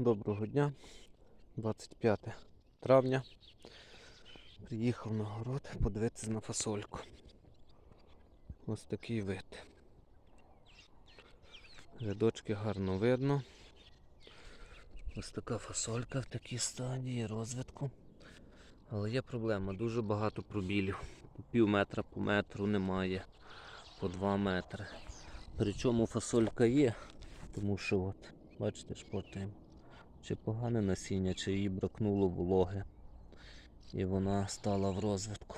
Доброго дня, 25 травня. Приїхав на город подивитися на фасольку. Ось такий вид. Рядочки гарно видно. Ось така фасолька в такій стадії розвитку. Але є проблема, дуже багато пробілів. По пів метра по метру немає, по 2 метри. Причому фасолька є, тому що от, бачите, шпортаємо. Чи погане насіння, чи їй бракнуло вологи. І вона стала в розвитку.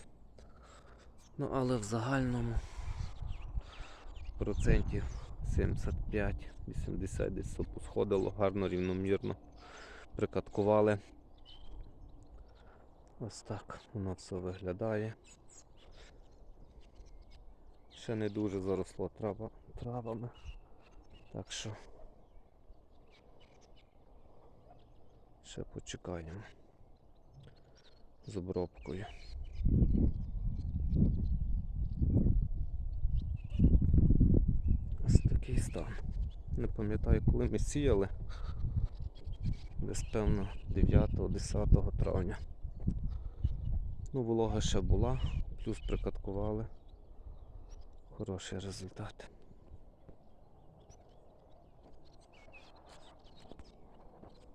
Ну, але в загальному процентів 75-80 десь посходило, гарно, рівномірно прикаткували. Ось так воно все виглядає. Ще не дуже заросло трава, травами. Так що ще почекаємо з обробкою. Ось такий стан. Не пам'ятаю, коли ми сіяли. Десь певно 9-10 травня. Ну, волога ще була, плюс прикаткували. Хороший результат.